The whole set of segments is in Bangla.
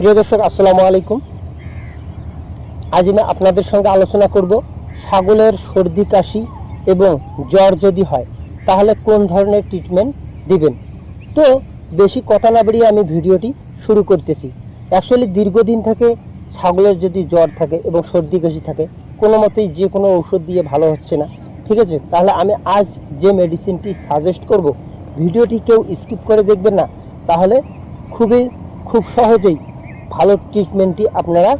প্রিয় দর্শক, আসসালামু আলাইকুম। আজ আমি আপনাদের সঙ্গে আলোচনা করব ছাগলের সর্দি, কাশি এবং জ্বর যদি হয়, তাহলে কোন ধরনের ট্রিটমেন্ট দিবেন? তো বেশি কথা না বাড়িয়ে আমি ভিডিওটি শুরু করতেছি। অ্যাকচুয়ালি দীর্ঘদিন থেকে ছাগলের যদি জ্বর থাকে এবং সর্দি, কাশি থাকে, কোনো মতেই যে কোনো ঔষধ দিয়ে ভালো হচ্ছে না। ঠিক আছে? তাহলে আমি আজ যে মেডিসিনটি সাজেস্ট করব, ভিডিওটি কেউ স্কিপ করে দেখবেন না। তাহলে খুবই, খুব সহজেই ভালো ট্রিটমেন্টটি আপনারা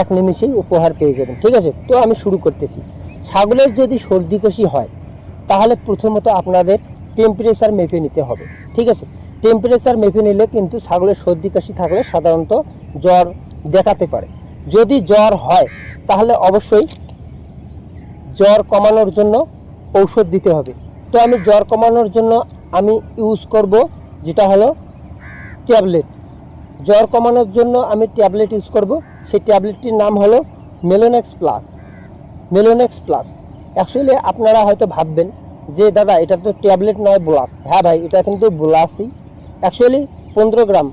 এক নিমিষেই উপহার পেয়ে যাবেন। ঠিক আছে? তো আমি শুরু করতেছি। ছাগলের যদি সর্দি কাশি হয়, তাহলে প্রথমত আপনাদের টেম্পারেচার মেপে নিতে হবে। ঠিক আছে? টেম্পারেচার মেপে নিলে কিন্তু ছাগলের সর্দি কাশি থাকলে সাধারণত জ্বর দেখাতে পারে। যদি জ্বর হয়, তাহলে অবশ্যই জ্বর কমানোর জন্য ঔষধ দিতে হবে। তো আমি জ্বর কমানোর জন্য আমি ইউজ করব যেটা হলো ট্যাবলেট। জ্বর কমানোর জন্য আমি ট্যাবলেট ইউজ করব। সেই ট্যাবলেটটির নাম হলো Melonex plus. Melonex plus. Actually আপনারা হয়তো ভাববেন যে, দাদা, এটা তো ট্যাবলেট নয়, বোলাস। হ্যাঁ ভাই, এটা কিন্তু বোলাসই। অ্যাকচুয়ালি পনেরো গ্রাম।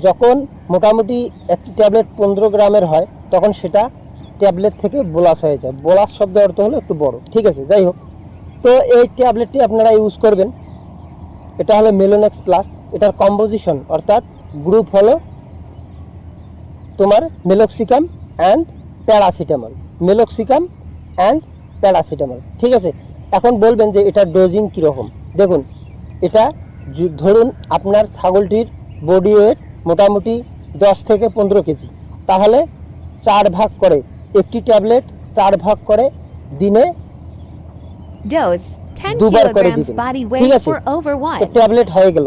যখন মোটামুটি একটি ট্যাবলেট পনেরো গ্রামের হয়, তখন সেটা ট্যাবলেট থেকে বোলাস হয়ে যায়। বোলাস শব্দ অর্থ হলো একটু বড়। ঠিক আছে, যাই হোক। তো এই ট্যাবলেটটি আপনারা ইউজ করবেন। এটা হলো মেলোনেক্স প্লাস। এটার কম্পোজিশন, অর্থাৎ গ্রুপ হলো তোমার meloxicam and paracetamol meloxicam and paracetamol ঠিক আছে? এখন বলবেন যে এটা ডোজিং কীরকম। দেখুন এটা ধরুন আপনার ছাগলটির বডি ওয়েট মোটামুটি দশ থেকে পনেরো কেজি। তাহলে চার ভাগ করে একটি ট্যাবলেট চার ভাগ করে দিনে দুবার করে দিবেন। ঠিক আছে. ট্যাবলেট হয়ে গেল।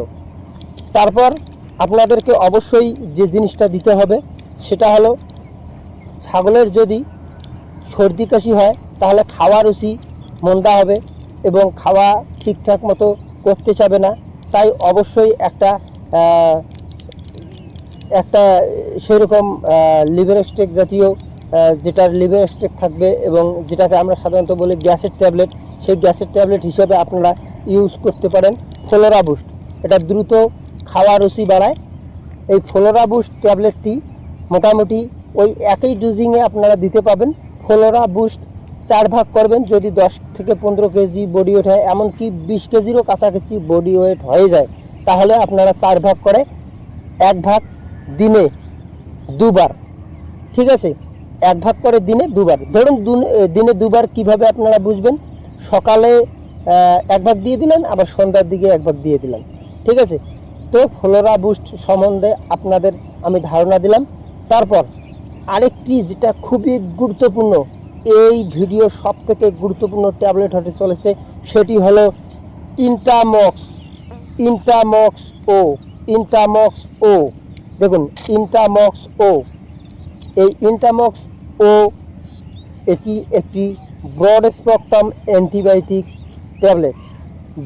তারপর আপনাদেরকে অবশ্যই যে জিনিসটা দিতে হবে, সেটা হলো ছাগলের যদি সর্দি কাশি হয়, তাহলে খাওয়া রুচি মন্দা হবে এবং খাওয়া ঠিকঠাক মতো করতে চাবে না। তাই অবশ্যই একটা একটা সেরকম লিভার স্টেক জাতীয় যেটার লিভার স্টেক থাকবে এবং যেটাকে আমরা সাধারণত বলি গ্যাসের ট্যাবলেট, সেই গ্যাসের ট্যাবলেট হিসেবে আপনারা ইউজ করতে পারেন ফ্লোরা বুস্ট এটা দ্রুত খাওয়া রুচি বাড়ায়। এই ফ্লোরা বুস্ট ট্যাবলেটটি মোটামুটি ওই একই ডোজিংয়ে আপনারা দিতে পাবেন। ফ্লোরা বুস্ট চার ভাগ করবেন, যদি দশ থেকে পনেরো কেজি বডি ওয়েট হয় এমনকি বিশ কেজিরও কাছাকাছি বডি ওয়েট হয়ে যায়, তাহলে আপনারা চার ভাগ করে এক ভাগ দিনে দুবার, ঠিক আছে? এক ভাগ করে দিনে দুবার। ধরুন দুন- দুবার কীভাবে আপনারা বুঝবেন? সকালে এক ভাগ দিয়ে দিলেন, আবার সন্ধ্যার দিকে এক ভাগ দিয়ে দিলেন, ঠিক আছে? তো ফ্লোরা বুস্ট সম্বন্ধে আপনাদের আমি ধারণা দিলাম। তারপর আরেকটি যেটা খুবই গুরুত্বপূর্ণ, এই ভিডিও সব থেকে গুরুত্বপূর্ণ ট্যাবলেট হতে চলেছে, সেটি হলো ইন্টামক্স। ইন্টামক্স ও ইন্টামক্স ও, দেখুন, ইন্টামক্স ও। এই ইন্টামক্স ও, এটি একটি broad spectrum antibiotic tablet.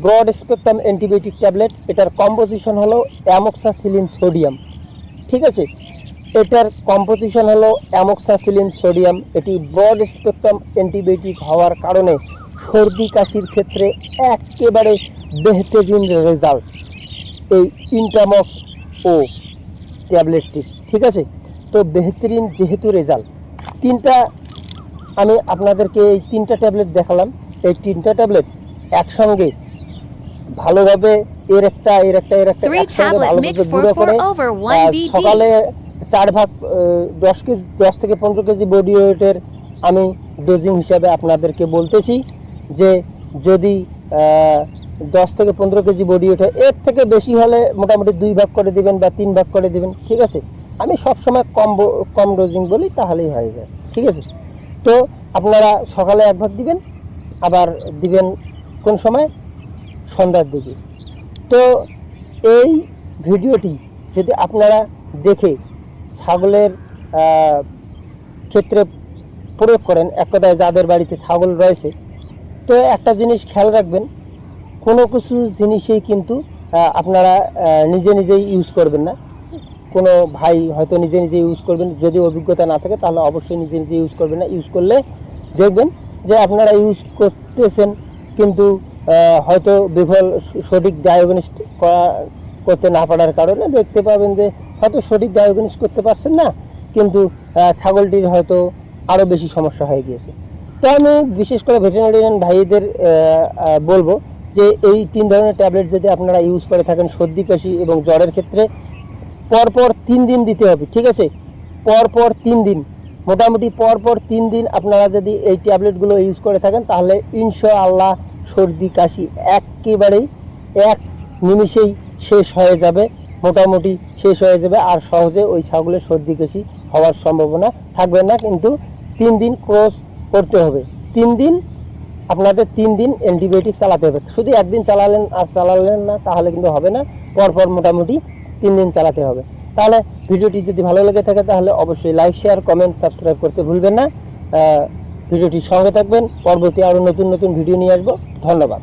Broad spectrum antibiotic tablet, এটার কম্পোজিশন হলো অ্যামোক্সাসিলিন সোডিয়াম। ঠিক আছে? এটার কম্পোজিশন হলো অ্যামোক্সাসিলিন সোডিয়াম। এটি ব্রড স্পেকট্রাম অ্যান্টিবায়োটিক হওয়ার কারণে সর্দি কাশির ক্ষেত্রে একেবারে বেহতরিন রেজাল্ট এই ইন্টামক্স ও ট্যাবলেটটির। ঠিক আছে? তো বেহতরিন যেহেতু রেজাল্ট তিনটা আমি আপনাদেরকে এই তিনটা ট্যাবলেট দেখালাম। এই তিনটা ট্যাবলেট একসঙ্গে ভালোভাবে এর একটা এর একটা এর একটা একসঙ্গে ভালোভাবে গুঁড়ো করে. সকালে চার ভাগ দশ কেজি দশ থেকে পনেরো কেজি বডি ওয়েটের আমি ডোজিং হিসাবে আপনাদেরকে বলতেছি যে যদি দশ থেকে পনেরো কেজি বডি ওঠে এর থেকে বেশি হলে মোটামুটি দুই ভাগ করে দিবেন বা তিন ভাগ করে দিবেন ঠিক আছে? আমি সবসময় কম কম ডোজিং বলি তাহলেই হয়ে যায় ঠিক আছে? তো আপনারা সকালে এক ভাগ দিবেন আবার দিবেন কোন সময়? সন্ধ্যার দিকে। তো এই ভিডিওটি যদি আপনারা দেখে ছাগলের ক্ষেত্রে প্রয়োগ করেন, এক কথায় যাদের বাড়িতে ছাগল রয়েছে, তো একটা জিনিস খেয়াল রাখবেন, কোনো কিছু জিনিসেই কিন্তু আপনারা নিজে নিজেই ইউজ করবেন না। কোনো ভাই হয়তো নিজে নিজে ইউজ করবেন, যদি অভিজ্ঞতা না থাকে তাহলে অবশ্যই নিজে নিজে ইউজ করবেন না। ইউজ করলে দেখবেন যে আপনারা ইউজ করতেছেন, কিন্তু হয়তো বিফল সঠিক ডায়াগনিস্ট করা, করতে না পারার কারণে দেখতে পাবেন যে হয়তো সঠিক ডায়াগনিস করতে পারছেন না, কিন্তু ছাগলটির হয়তো আরও বেশি সমস্যা হয়ে গিয়েছে। তো আমি বিশেষ করে ভেটেরিনারিয়ান ভাইদের বলব যে এই তিন ধরনের ট্যাবলেট যদি আপনারা ইউজ করে থাকেন সর্দি, কাশি এবং জ্বরের ক্ষেত্রে, পরপর তিন দিন দিতে হবে, ঠিক আছে? পরপর তিন দিন, মোটামুটি পরপর তিন দিন আপনারা যদি এই ট্যাবলেটগুলো ইউজ করে থাকেন, তাহলে ইনশাআল্লাহ সর্দি, কাশি একেবারেই এক নিমিষেই শেষ হয়ে যাবে, মোটামুটি শেষ হয়ে যাবে আর সহজে ওই ছাগলের সর্দি, কাশি হওয়ার সম্ভাবনা থাকবে না। কিন্তু তিন দিন ক্রস করতে হবে। তিন দিন, আপনাদের তিন দিন অ্যান্টিবায়োটিক চালাতে হবে। শুধু একদিন চালালেন আর চালালেন না, তাহলে কিন্তু হবে না। পরপর মোটামুটি তিন দিন চালাতে হবে। তাহলে ভিডিওটি যদি ভালো লেগে থাকে, তাহলে অবশ্যই লাইক শেয়ার কমেন্ট সাবস্ক্রাইব করতে ভুলবেন না। ভিডিওটির সঙ্গে থাকবেন। পরবর্তী আরও নতুন নতুন ভিডিও নিয়ে আসব। ধন্যবাদ।